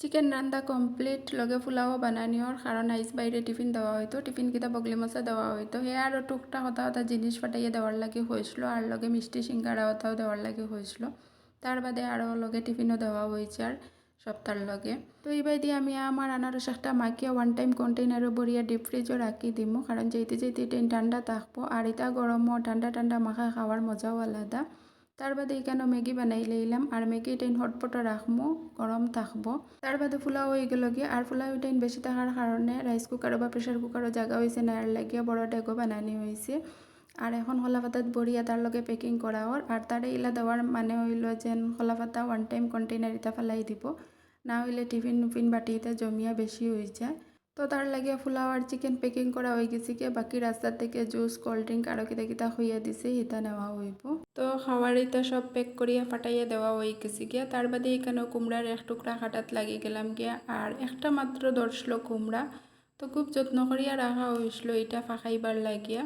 Chicken রান্না complete লগে পোলাও বানানিওর কারণ আইস বাইরে টিফিন দেওয়া হইতো টিফিন কিতা বগলি মশা দেওয়া হইতো হে আরও টুকটা হতা হতা জিনিস ফাটাইয়ে দেওয়ার লাগে হয়েছিল আর লগে মিষ্টি সিঙ্গারা হতাও দেওয়ার লাগে হয়েছিল তার বাদে আরও লগে টিফিনও দেওয়া হয়েছে আর সপ্তাহের লগে। তো এইবার দিয়ে আমি আমার আনারস একটা মাখিয়া ওয়ান টাইম কন্টেনারও ভরিয়া ডিপ ফ্রিজও রাখি দিমু। কারণ যেতে যেতে ঠান্ডা থাকব আর এটা গরমও ঠান্ডা ঠান্ডা মাখা খাওয়ার মজাও আলাদা। তার বাদে এখানে ম্যাগি বানাই লইলাম আর ম্যাগি টাইন হটপটে রাখব গরম থাকব। তার বাদে ফুলাও হয়ে গেল গিয়ে। আর ফুলাও টাইন বেশি থাকার কারণে রাইস কুকারও বা প্রেশার কুকারও জায়গা হয়েছে না আর লাগিয়ে বড় ডেগো বানানি হয়েছে আর এখন হলা পাতাত বড়িয়া তার লগে পেকিং করা হর আর তারে ইলা দেওয়ার মানে হইল যেন হলা পাতা ওয়ান টাইম কন্টেনার ইটা ফেলাই দিব। না হইলে টিফিন নুফিন বাটিতে জমিয়া বেশি হয়ে যায়। তো তার লাগে ফুলাও আর চিকেন পেকিং করা হয়ে গেছে কি বাকি রাস্তার থেকে জুস কোল্ড ড্রিঙ্ক আরও কিতা কিতা হইয়া দিছে হিতা নেওয়া হইব তো খাওয়ার ইতা সব প্যাক করিয়া ফাটাইয়া দেওয়া হয়ে গেছে গিয়া তার বাদে এখানে কুমড়ার এক টুকরা কাটাত লাগিয়ে গেলাম গিয়া আর একটা মাত্র দর্শল কুমড়া তো খুব যত্ন করিয়া রাখা হয়েছিল এটা ফাঁকাইবার লাগিয়া।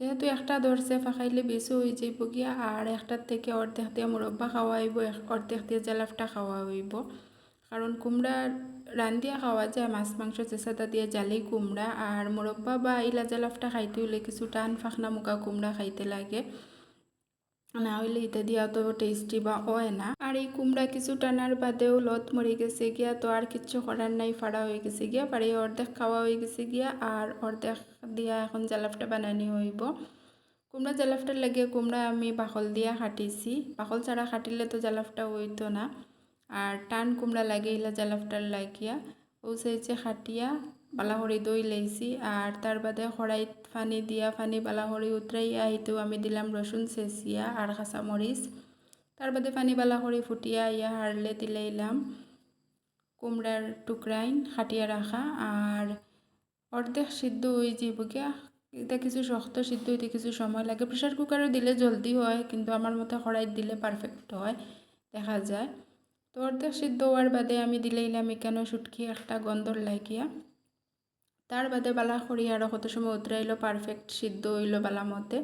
যেহেতু একটা ধরছে ফাঁকাইলে বেশি হয়ে যাইব গিয়া আর একটার থেকে অর্ধেক দিয়ে মুরব্বা খাওয়া হইব অর্ধেক দিয়ে জালাফটা খাওয়া হইব কারণ কুমড়া রান্ধিয়া খাওয়া যায়, মাছ, মাংস চেঁচাটা দিয়ে জালি কুমড়া আর মুরব্বা বা ইলা জালাফটা খাইতে হইলে কিছু টান ফাঁকনা মুখা কুমড়া খাইতে লাগে। না হইলে ইটা দিয়া তো টেস্টি বা হয় না। আর এই কুমড়া কিছু টানার বাদেও লত মরে গেছে গিয়া, তো আর কিচ্ছু করার নাই ফাড়া হয়ে গেছে গিয়া পারে অর্ধেক খাওয়া হয়ে গেছে গিয়া আর অর্ধেক দিয়া এখন জালাফটা বানানি হইব। কুমড়া জালাফটার লাগিয়ে কুমড়া আমি বাকল দিয়া কাটিছি। বাকল ছাড়া কাটিলে তো জালাফটা হইতো না। আর টান কুমড়া লাগে ইলা জালাফটার লাগিয়া ও সাইজে খাটিয়া বালাহরি দই লাইছি। আর তার বাদে খড়াইত ফানি দিয়া ফানি বালাহরি উতরাইয়া আইতেও আমি দিলাম রসুন চেঁচিয়া আর কাঁচামরিচ তার বাদে ফানি বালাহরি ফুটিয়া ইয়া হারলে দিলাইলাম কুমড়ার টুকরাইন খাটিয়া রাখা আর অর্ধেক সিদ্ধ হয়ে যাব গিয়া এটা কিছু শক্ত সিদ্ধ হইতে কিছু সময় লাগে। প্রেশার কুকারে দিলে জলদি হয়, কিন্তু আমার মতে কড়াইত দিলে পারফেক্ট হয়, দেখা যায়। তো অর্ধেক সিদ্ধ হওয়ার বাদে আমি দিলাইলাম এখানে শুটকি একটা গন্ধর লাগিয়া তার বাদে বালা খড়ি আরও কত সময় উতরাইলো পারফেক্ট সিদ্ধ হইল বালা মতে।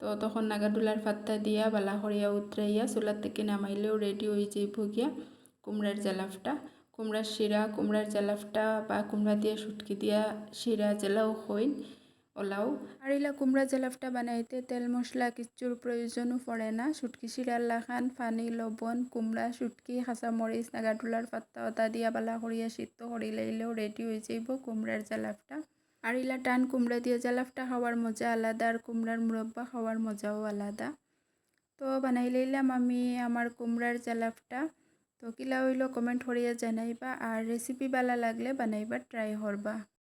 তো, তখন নাগাডুলার পাত্তা দিয়া বালা খড়িয়া উতরাইয়া চুলার থেকে নামাইলেও রেডি হয়ে যাইব গিয়া কুমড়ার জালাফটা। কুমড়ার শিরা কুমড়ার জালাফটা বা কুমড়া দিয়ে শুটকি দিয়া শিরা জেলাও হইন। ওলাও। আর ইলা কুমড়া জালাফটা বানাইতে তেল মশলা কিচ্ছুর প্রয়োজনও পড়ে না। শুটকি শিরার লাখান পানি লবণ, কুমড়া, শুটকি মরিচ নাগাটুলার পাত্তা অতা দিয়া বালা করিয়া সিদ্ধ করি লাইলেও রেডি হয়ে যাইব কুমড়ার জালাফটা। আর ইলা টান কুমড়া দিয়ে জালাফটা খাওয়ার মজা আলাদা আর কুমড়ার মুরব্বা খাওয়ার মজাও আলাদা। তো বানাই লইলাম আমি আমার কুমড়ার জালাফটা। তো কিলা হইল কমেন্ট করিয়া জানাইবা আর রেসিপি ভালো লাগলে বানাইবার ট্রাই করবা।